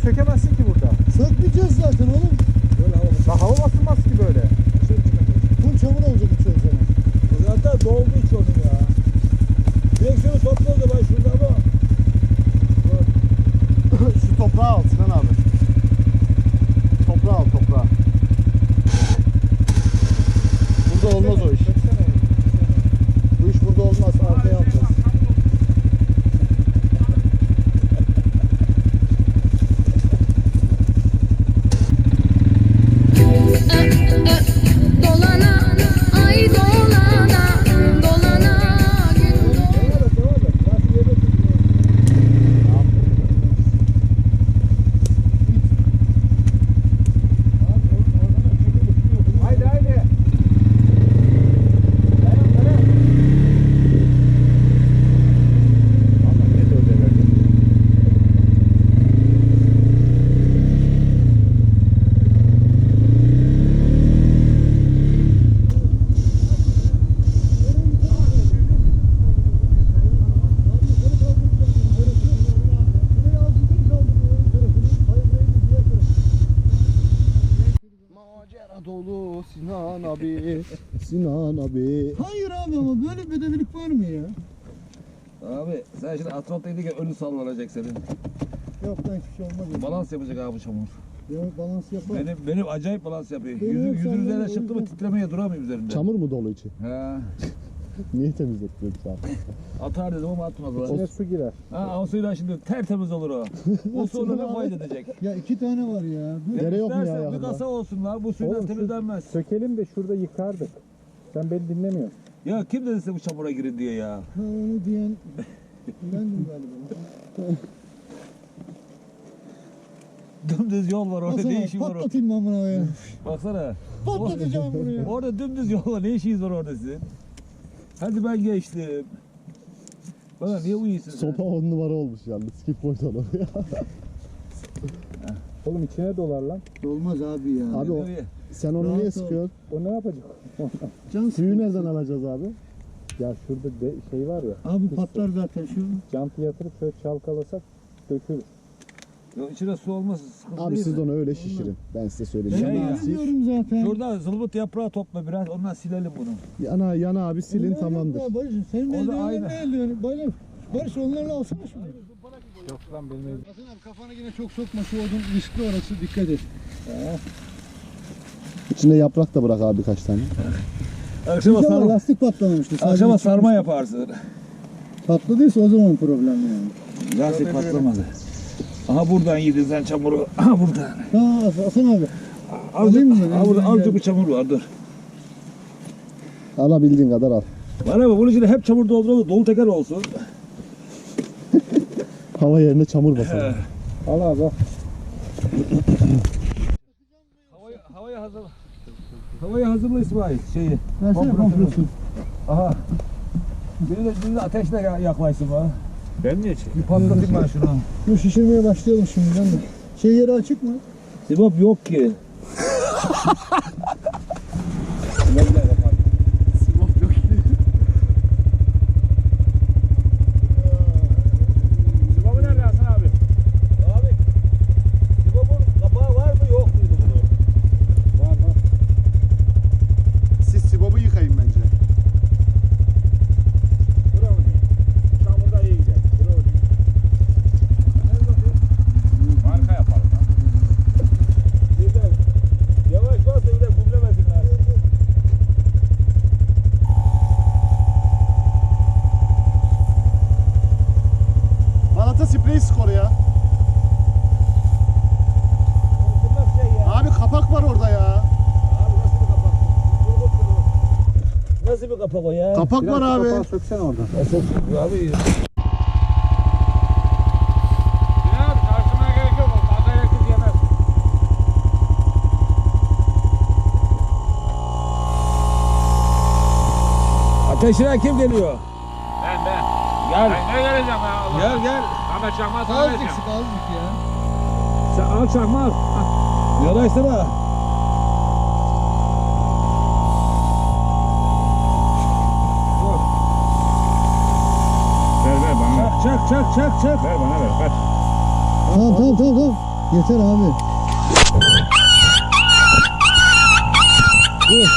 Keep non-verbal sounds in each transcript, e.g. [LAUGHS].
Você quer vacina? Sinan abi. Sinan abi. Hayır abi ama böyle bedevilik var mı ya? Abi sen şimdi asfalttaydın önü sallanacak senin. Yok lan hiçbir şey olmaz. ya. Balans yapacak abi çamur. Ya balans yapar. Benim benim acayip balans yapıyor. Benim Yüzü, üzerine o çıktı mı yüzden- titremeye duramıyor üzerinde. Çamur mu dolu içi? He. Niye temizletmiyoruz abi? Atar dedim ama atmadılar. İçine su girer. Ha o suyla şimdi tertemiz olur o. o [LAUGHS] suyla ne fayda edecek? Ya iki tane var ya. Dur. Yere yok mu ya İstersen bir yakında? kasa olsun la bu suyla Oğlum, temizlenmez. Sökelim de şurada yıkardık. Sen beni dinlemiyorsun. Ya kim dedi size bu çamura girin diye ya? Ha onu diyen bendim galiba. Dümdüz yol var orada ne Baksana işin var orada? patlatayım ben bunu ya. Baksana. Patlatacağım bunu ya. Orada dümdüz yol var ne işiniz var orada sizin? Hadi ben geçtim. Bana niye uyuyorsun sen? Sopa on numara olmuş yalnız. Skip point onu. [LAUGHS] Oğlum içine dolar lan. Olmaz abi ya. Abi o-? Sen onu Rahat niye ol. sıkıyorsun? O ne yapacak? [LAUGHS] Can Suyu nereden alacağız abi? Ya şurada de, şey var ya. Abi patlar zaten şu. Jantı yatırıp şöyle çalkalasak dökülür. Ya içine su olmaz sıkıntı Abi değil siz mi? onu öyle şişirin. Ben size söyleyeyim. Şey yana, ya. sil. Biliyorum zaten. Şurada zılbıt yaprağı topla biraz ondan silelim bunu. yana, yana abi silin Onlar tamamdır. yok ya Barış senin O da eldivenlerin aynı. ne eldiveni? Barış, Barış onlarla alsana şunu. Yok lan benim elim. Hasan abi kafana yine çok sokma şu odun riskli orası dikkat et. İçinde yaprak da bırak abi kaç tane. Akşama sarma, lastik patlamamıştı. Sadece akşama sarma yaparsın. Patladıysa o zaman problem yani. Lastik patlamadı. Aha buradan yedin sen çamuru. Aha buradan. Ha Hasan abi. Alayım mı? aha burada Ben azıcık geldim. bir çamur var dur. Alabildiğin kadar al. Bana bak bunun içine hep çamur dolduralım dolu teker olsun. [LAUGHS] Hava yerine çamur basalım. Al abi al. Havayı, havayı hazır. Havayı hazırla İsmail şeyi. Versene Kompresörü. kompresör. Aha. Biri de, biri de ateşle ya- yaklaşsın bana. Ben niye çekeyim? Bir patlatayım ben şunu. Dur şişirmeye başlayalım şimdiden de. Şey yeri açık mı? Sibop yok ki. [LAUGHS] Sibop yok ki. Sibop'u nerede Hasan abi? Abi. Sibop'un kapağı var mı yok muydu bunun? Var var. Siz Sibop'u yıkayın bence. Bravo diye. Çamurda iyi gider. Bravo diye. Marka yapalım lan. Bir de yavaş bas da bir de gümlemesinler. Balata sprey skoru ya. Bu nasıl şey ya? Abi kapak var orada ya. Abi nasıl bir kapak? bu? Dur, dur, dur. Nasıl bir kapak o ya? Kapak var abi. Kapağı söksene oradan. Abi. Ya elektrik yemez. Ateşine kim geliyor? Ben ben. Gel. Ben ne geleceğim ya Allah. Gel gel. Ahmet Şahmat sana Azıcık vereceğim. sık azıcık ya. Sen al çakma al. Yanaşsana. Çak çak çak çak. Ver bana ver. Ver. Tamam tamam tamam tamam. Yeter abi. Dur.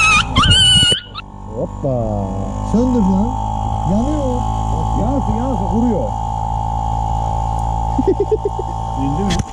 Hoppa. Söndür lan. Yanıyor. Yansın yansın vuruyor. İndi mi?